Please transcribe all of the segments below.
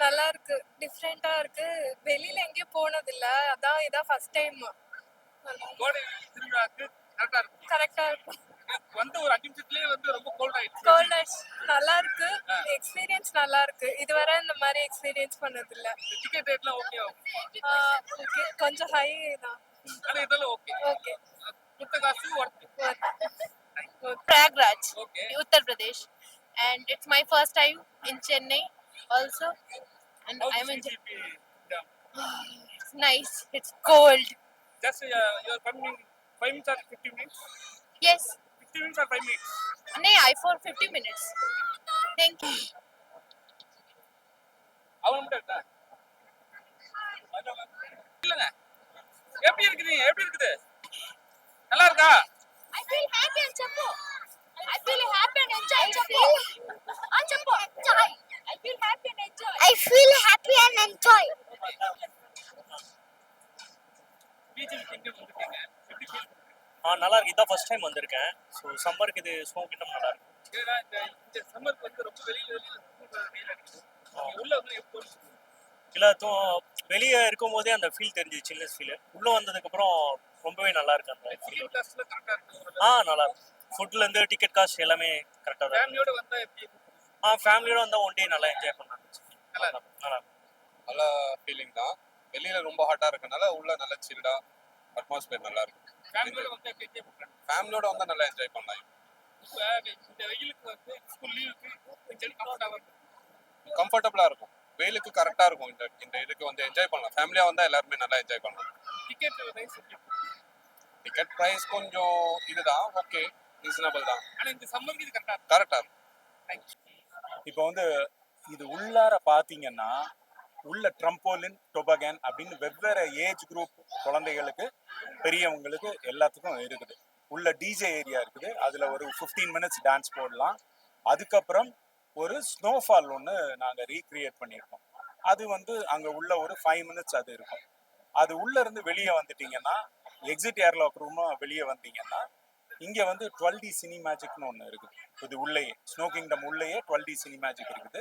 நல்லா இருக்கு? டிஃப்ரெண்டா இருக்கு. வெளியில எங்கேயும் போனது இல்ல அதான் இதான் ஃபர்ஸ்ட் டைம் கரெக்டா இருக்கும். வந்து ஒரு அஞ்சு நிமிஷத்துலயே வந்து ரொம்ப கோல்ட் ஆயிடுச்சு. கோல்ட் ஆயிடுச்சு. நல்லா இருக்கு எக்ஸ்பீரியன்ஸ் நல்லா இருக்கு இதுவரை இந்த மாதிரி எக்ஸ்பீரியன்ஸ் பண்ணது இல்ல டிக்கெட் ரேட்லாம் ஓகே ஓகே கொஞ்சம் ஹை தான். இதெல்லாம் ஓகே ஓகே கொடுத்த காசு worth Prayagraj okay Uttar Pradesh and it's my first time in Chennai also, and I'm enjoying. It's nice. It's cold. Just you are coming 5 minutes or 15 minutes Yes. 15 minutes or 5 minutes No, I for 50 minutes. Thank you. அவன் மட்டும் இருக்கா இல்லங்க எப்படி இருக்குது எப்படி இருக்குது ஆ நல்லா இருக்கு இதான் ஃபர்ஸ்ட் டைம் வந்திருக்கேன். ஸோ சம்மருக்கு இது ஸ்னோ கிட்டம் நல்லா இருக்கு. எல்லாத்தும் வெளியே இருக்கும் போதே அந்த ஃபீல் தெரிஞ்சுது சில்னஸ் ஃபீல் உள்ளே வந்ததுக்கப்புறம் ரொம்பவே நல்லா இருக்கு அந்த இருக்கு ஆ நல்லா இருக்கு ஃபுட்லேருந்து டிக்கெட் காஸ்ட் எல்லாமே கரெக்டாக தான் ஆ ஃபேமிலியோட வந்தால் ஒன் டே நல்லா என்ஜாய் பண்ணாங்க நல்லா நல்லா நல்லா ஃபீலிங் தான். வெளியில ரொம்ப ஹாட்டா இருக்கனால உள்ள நல்ல சில்டா அட்மாஸ்பியர் நல்லா இருக்கு. ஃபேமிலியோட வந்து நல்லா என்ஜாய் பண்ணலாம். இப்ப இந்த வெயிலுக்கு வந்து ஸ்கூல் லீவுக்கு கொஞ்சம் கம்ஃபர்டபுளா இருக்கும். கம்ஃபர்டபுளா இருக்கும். வெயிலுக்கு கரெக்டா இருக்கும். இந்த இந்த இதுக்கு வந்து என்ஜாய் பண்ணலாம். ஃபேமிலியா வந்தா எல்லாருமே நல்லா என்ஜாய் பண்ணலாம். டிக்கெட் ரைஸ் எப்படி? டிக்கெட் ப்ரைஸ் கொஞ்சம் இதுதான். ஓகே ரீசனபிள் தான். ஆனா இந்த சம்மருக்கு இது கரெக்டா கரெக்டா இருக்கும். இப்போ வந்து இது உள்ளார பார்த்தீங்கன்னா உள்ள ட்ரம்போலின் டொபகன் அப்படின்னு வெவ்வேறு ஏஜ் குரூப் குழந்தைகளுக்கு பெரியவங்களுக்கு எல்லாத்துக்கும் இருக்குது. உள்ள டிஜே ஏரியா இருக்குது. அதில் ஒரு ஃபிஃப்டீன் மினிட்ஸ் டான்ஸ் போடலாம். அதுக்கப்புறம் ஒரு ஸ்னோஃபால் ஒன்று நாங்கள் ரீக்ரியேட் பண்ணியிருக்கோம். அது வந்து அங்கே உள்ள ஒரு ஃபைவ் மினிட்ஸ் அது இருக்கும். அது உள்ளேருந்து வெளியே வந்துட்டிங்கன்னா எக்ஸிட் ஏர்லாக் ரூமாக வெளியே வந்தீங்கன்னா இங்கே வந்து டுவெல் டி சினி மேஜிக்னு ஒன்று இருக்குது. இது உள்ளேயே ஸ்னோ கிங்டம் உள்ளேயே டுவெல் டி சினி மேஜிக் இருக்குது.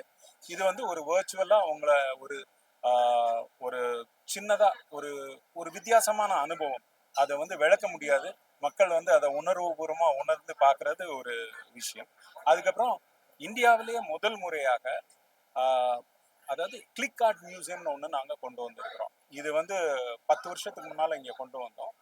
இது வந்து ஒரு வேர்ச்சுவலாக உங்களை ஒரு ஆஹ், ஒரு சின்னதாக ஒரு ஒரு வித்தியாசமான அனுபவம். அதை வந்து விளக்க முடியாது. மக்கள் வந்து அதை உணர்வுபூர்வமாக உணர்ந்து பார்க்குறது ஒரு விஷயம். அதுக்கப்புறம் இந்தியாவிலேயே முதல் முறையாக ஆஹ், அதாவது கிளிக் ஆர்ட் மியூசியம்னு ஒன்று நாங்கள் கொண்டு வந்திருக்கிறோம். இது வந்து பத்து வருஷத்துக்கு முன்னால் இங்கே கொண்டு வந்தோம்.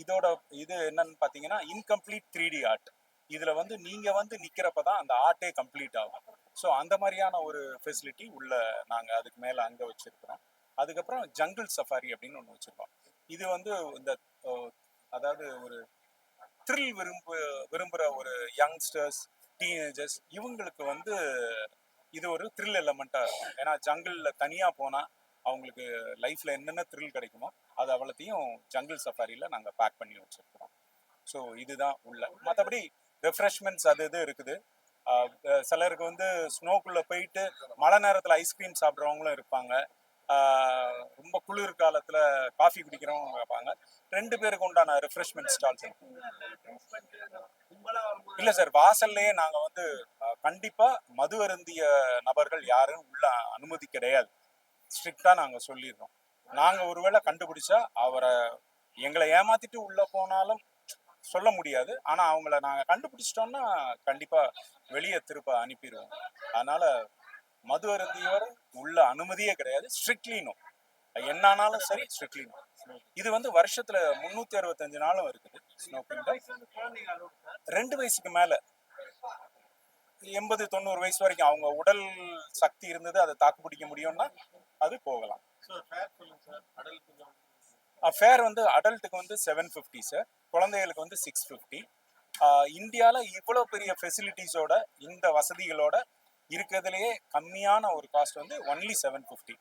இதோட இது என்னன்னு பார்த்தீங்கன்னா இன்கம்ப்ளீட் த்ரீ டி ஆர்ட் இதில் வந்து நீங்கள் வந்து நிற்கிறப்ப தான் அந்த ஆர்ட்டே கம்ப்ளீட் ஆகும். ஸோ அந்த மாதிரியான ஒரு ஃபெசிலிட்டி உள்ள நாங்கள் அதுக்கு மேலே அங்கே வச்சுருக்கிறோம். அதுக்கப்புறம் ஜங்கிள் சஃபாரி அப்படின்னு ஒன்று வச்சுருக்கோம். இது வந்து இந்த அதாவது ஒரு த்ரில் விரும்பு விரும்புகிற ஒரு யங்ஸ்டர்ஸ் டீனேஜர்ஸ் இவங்களுக்கு வந்து இது ஒரு த்ரில் எலமெண்ட்டாக இருக்கும். ஏன்னா ஜங்கிளில் தனியாக போனால் அவங்களுக்கு லைஃப்பில் என்னென்ன த்ரில் கிடைக்குமோ அது அவ்வளோத்தையும் ஜங்கிள் சஃபாரியில் நாங்கள் பேக் பண்ணி வச்சுருக்கிறோம். ஸோ இதுதான் உள்ள. மற்றபடி ரெஃப்ரெஷ்மெண்ட்ஸ் அது இது இருக்குது. சிலருக்கு வந்து ஸ்னோக்குள்ளே போயிட்டு மழை நேரத்தில் ஐஸ்கிரீம் சாப்பிட்றவங்களும் இருப்பாங்க. ரொம்ப குளிர் காலத்தில் காஃபி குடிக்கிறவங்க இருப்பாங்க. ரெண்டு பேருக்கு உண்டான ரெஃப்ரெஷ்மெண்ட் ஸ்டால்ஸ் இல்லை சார் வாசல்லையே நாங்கள் வந்து கண்டிப்பாக கண்டிப்பா மது அருந்திய நபர்கள் யாரும் உள்ள அனுமதி கிடையாது. ஸ்ட்ரிக்டாக நாங்கள் சொல்லிடுறோம். நாங்கள் ஒருவேளை கண்டுபிடிச்சா அவரை எங்களை ஏமாத்திட்டு உள்ள போனாலும் சொல்ல முடியாது. ஆனா அவங்கள நாங்க கண்டுபிடிச்சிட்டோம்னா கண்டிப்பா வெளியே திருப்ப அனுப்பிடுவோம். அதனால மது அருந்தியவர் உள்ள அனுமதியே கிடையாது. ஸ்ட்ரிக்ட்லினும் என்னானாலும் சரி ஸ்ட்ரிக்ட்லினும் இது வந்து வருஷத்துல முன்னூத்தி அறுபத்தஞ்சு நாளும் இருக்குது. ஸ்னோ ரெண்டு வயசுக்கு மேல. எண்பது தொண்ணூறு வயசு வரைக்கும் அவங்க உடல் சக்தி இருந்தது அதை தாக்கு பிடிக்க முடியும்னா அது போகலாம். ஃபேர் வந்து அடல்ட்டுக்கு வந்து செவன் ஃபிஃப்டி சார் குழந்தைகளுக்கு வந்து சிக்ஸ் ஃபிஃப்டி இந்தியாவில் இவ்வளோ பெரிய ஃபெசிலிட்டிஸோட இந்த வசதிகளோட இருக்கிறதுலையே கம்மியான ஒரு காஸ்ட் வந்து ஒன்லி செவன் ஃபிஃப்டி